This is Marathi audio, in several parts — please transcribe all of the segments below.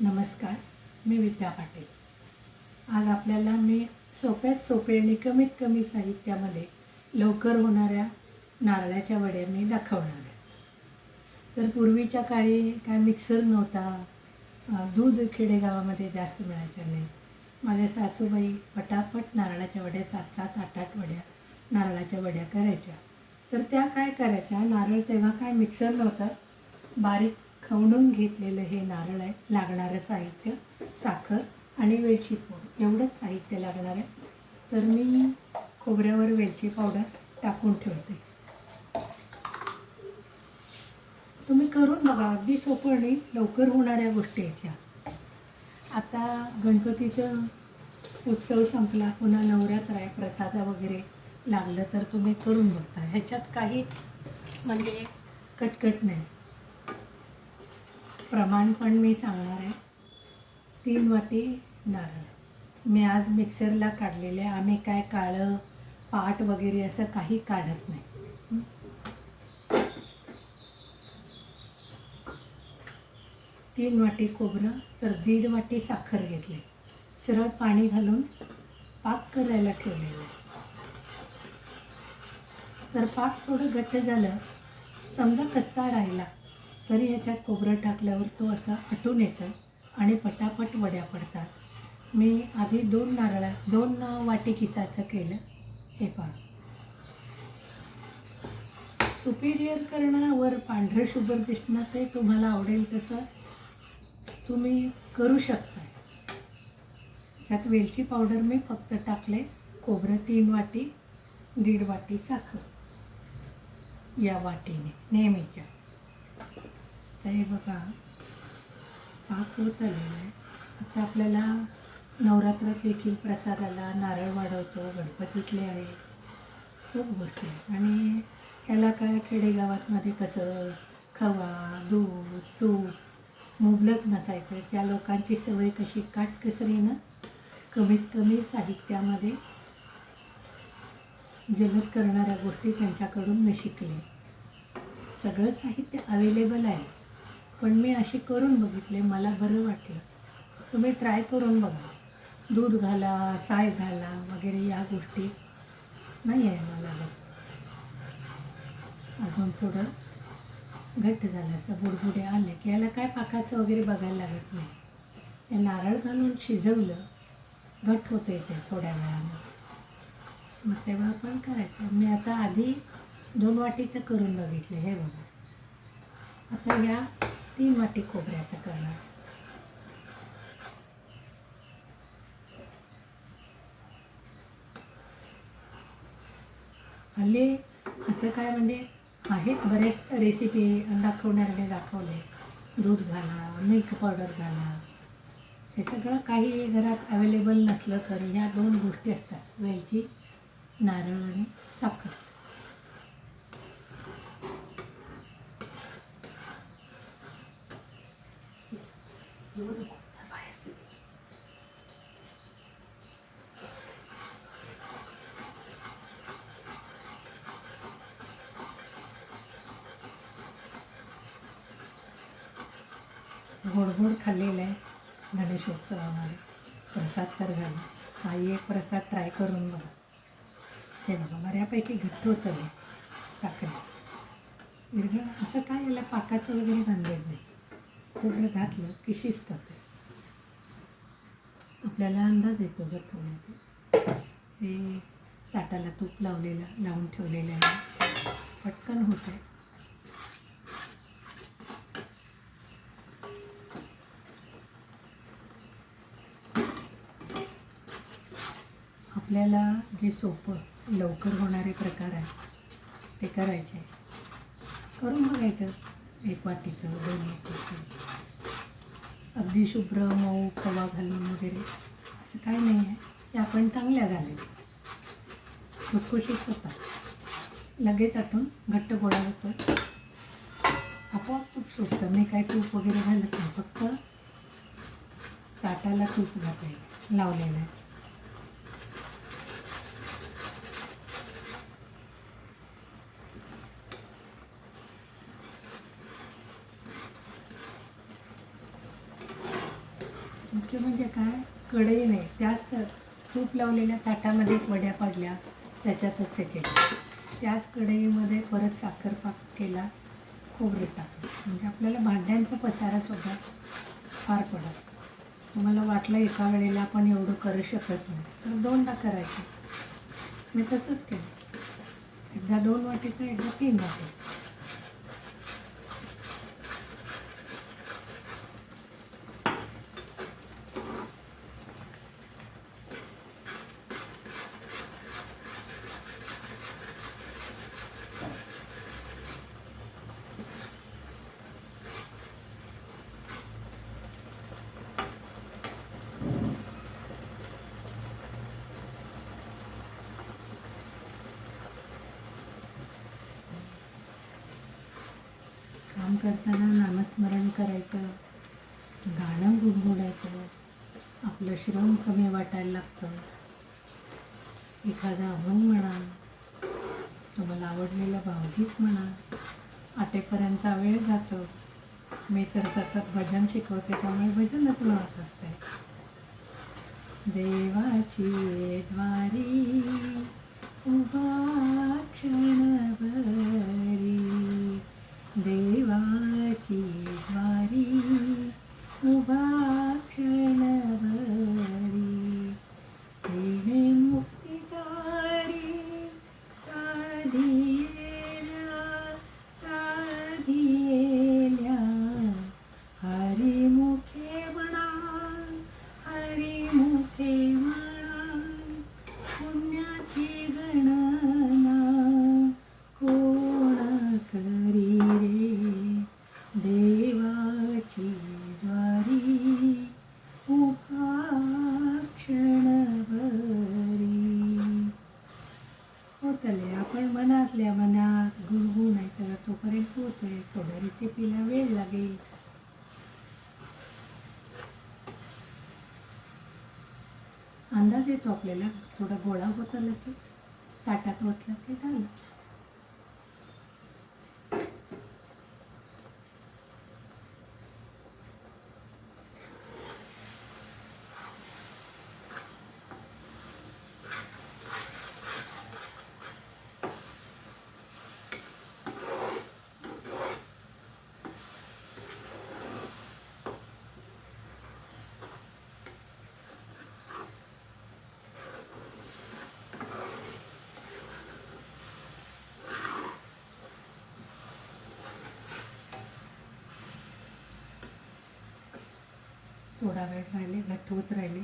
नमस्कार मी विद्या पाटील. आज आपल्याला मी सोप्यात सोपे आणि कमीत कमी साहित्यामध्ये लवकर होणाऱ्या नारळाच्या वड्या मी दाखवणार आहे. तर पूर्वीच्या काळी काय मिक्सर नव्हता दूध खेडेगावामध्ये जास्त मिळायचं नाही. माझ्या सासूबाई पटापट नारळाच्या वड्या सात सात आठ आठ वड्या नारळाच्या वड्या करायच्या. तर त्या काय करायच्या नारळ तेव्हा काय मिक्सर नव्हतं बारीक खवडून घेतलेलं हे नारळ आहे. लागणारं साहित्य साखर आणि वेलची पूड. एवढंच साहित्य लागणार आहे. तर मी खोबऱ्यावर वेलची पावडर टाकून ठेवते. तुम्ही करून बघा. अगदी सोपं आणि लवकर होणाऱ्या गोष्टी आहेत ह्या आता गणपतीचं उत्सव संपला. पुन्हा नवरात्र आहे. प्रसाद वगैरे लागलं तर तुम्ही करून बघता. ह्याच्यात काहीच म्हणजे कटकट नाही. प्रमाण पण मी सांगणार आहे. तीन वाटी नारळ. मी आज मिक्सरला काढलेले आहे. आम्ही काय काळं पाट वगैरे असं काही काढत नाही. तीन वाटी खोबरं तर दीड वाटी साखर घेतली. सरळ पाणी घालून पाक करायला ठेवलेलं आहे. तर पाक थोडं घट्ट झालं. समजा कच्चा राहिला. तरी ह्याच्यात खोबरं टाकल्यावर तो असा आटून येतं आणि पटापट वड्या पडतात. मी आधी दोन नारळा दोन वाटी किसाचं केलं हे पहा. सुपिरियर करण्यावर पांढरं शुगर दिसणं ते तुम्हाला आवडेल तसं तुम्ही करू शकता. त्यात वेलची पावडर मी फक्त टाकले खोबरं तीन वाटी दीड वाटी साखर या वाटीने नेहमीच्या. तर हे बघा पाक होत आलेला आहे. आता आपल्याला नवरात्रात देखील प्रसादाला नारळ वाढवतो गणपतीतले आहे. खूप गोष्टी आणि ह्याला काय खेडेगावातमध्ये कसं खवा दूध तूप मुबलक नसायचं त्या लोकांची सवय कशी काटकसरीनं कमीत कमी साहित्यामध्ये जलद करणाऱ्या गोष्टी त्यांच्याकडून मी शिकले. सगळं साहित्य अवेलेबल आहे. पण मी अशी करून बघितले मला बरं वाटलं. तुम्ही ट्राय करून बघा. दूध घाला साय घाला वगैरे या गोष्टी नाही आहे मला बघ. अजून थोडं घट्ट झालं असं बुडबुडे आले की याला काय पाकाचं वगैरे बघायला लागत नाही. ते नारळ घालून शिजवलं घट होते ते थोड्या वेळानं. मग तेव्हा आपण करायचं. मी आता आधी दोन वाटीचं करून बघितलं हे बघा. आता या तीन वाटी खोबऱ्याचा करणार हल्ली असं काय म्हणजे आहेत बरेच रेसिपी दाखवणाऱ्याने दाखवले. दूध घाला मिल्क पावडर घाला. हे सगळं काही घरात अवेलेबल नसलं तरी ह्या दोन गोष्टी असतात. वेलची नारळ आणि साखर. गोड गोड खाल्लेलं आहे. गणेशोत्सवामध्ये प्रसाद तर झाला. आई एक प्रसाद ट्राय करून बघा. ते बघा बऱ्यापैकी घट्ट होतं साखरे साखर. विरघळ असं काय याला पाकाचं वगैरे बांधलेलं नाही. थोडं घातलं की शिस्त ते. आपल्याला अंदाज येतो जर होण्याचा ते ताटाला तूप लावलेला लावून ठेवलेलं आहे. पटकन होतं आहे आपल्याला जे सोपं लवकर होणारे प्रकार आहेत ते करायचे करून बघायचं. एक वाटीचं दोन वाटीचं. अगदी शुभ्र मऊ खवा घालून वगैरे. असं काही नाही आहे. ते आपण चांगल्या झालेल्या खुसखुशीत होतात. लगेच आटून घट्ट गोळा होतो. आपोआप तूप सुटतं. मी काय तूप वगैरे घालत नाही. फक्त ताटाला तूप घातलेलं लावलेलं आहे मुख्य म्हणजे काय कढई नाही त्याच तर तूप लावलेल्या ताटामध्येच वड्या पाडल्या त्याच्यातच हे केलं. त्याच कढईमध्ये परत साखरपाक केला खोबरं टाकलं. म्हणजे आपल्याला भांड्यांचा पसारासुद्धा फार पडत तुम्हाला वाटलं एका वेळेला आपण एवढं करू शकत नाही. तर दोनदा करायचं. मी तसंच केलं. एकदा दोन वाटीचं एकदा तीन वाटी काम करताना नामस्मरण करायचं गाणं गुणगुणायचं आपलं श्रम कमी वाटायला लागतं. एखादा अभंग म्हणा तुम्हाला आवडलेलं भावगीत म्हणा आटेपर्यंतचा वेळ जातो. मी तर सतत भजन शिकवते त्यामुळे भजनच म्हणत असते. देवाची द्वारी उभा क्षणभरी देवाची द्वारी उभा मनात तर तोपर्यंत होतंय. थोड्या रेसिपीला वेळ लागेल. अंदाज येतो आपल्याला. थोडा गोळा होत आला की ताटात ओतला की झालं. थोडा वेळ राहिले घट्ट होत राहिले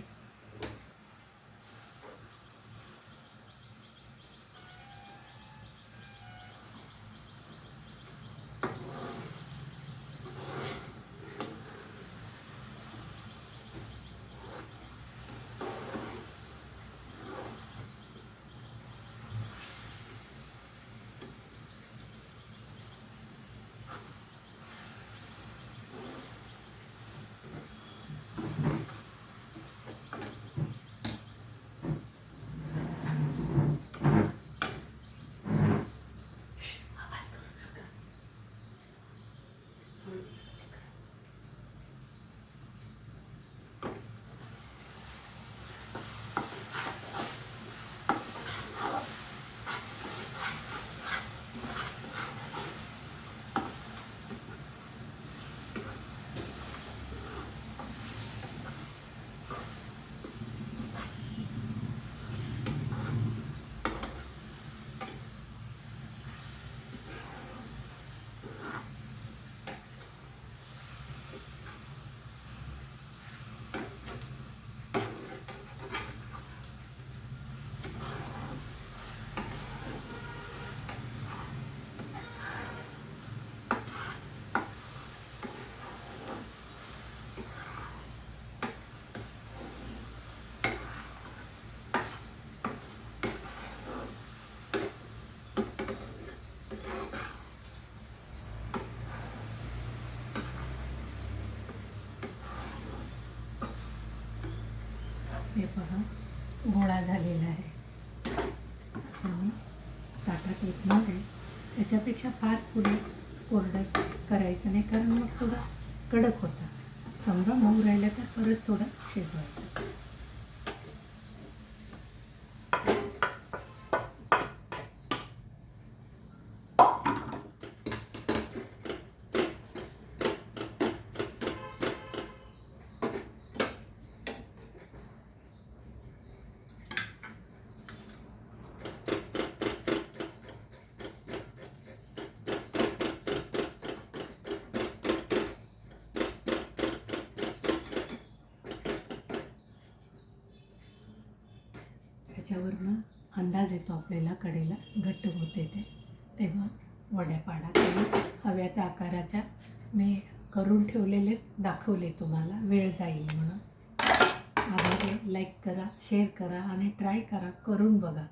हे पहा गोळा झालेला आहे. आणि ताटात ओतणार आहे. त्याच्यापेक्षा फार पुढे कोरडं करायचं नाही कारण मग थोडा कडक होता. समजा मऊ राहिलं तर परत थोडा शिजवायचा. त्याच्यावरनं अंदाज येतो आपल्याला कडेला घट्ट होते ते. तेव्हा वड्यापाडा हव्या त्या आकाराच्या मी करून ठेवलेलेच दाखवले तुम्हाला. वेळ जाईल म्हणून. आभारी लाईक करा शेअर करा आणि ट्राय करा. करून बघा.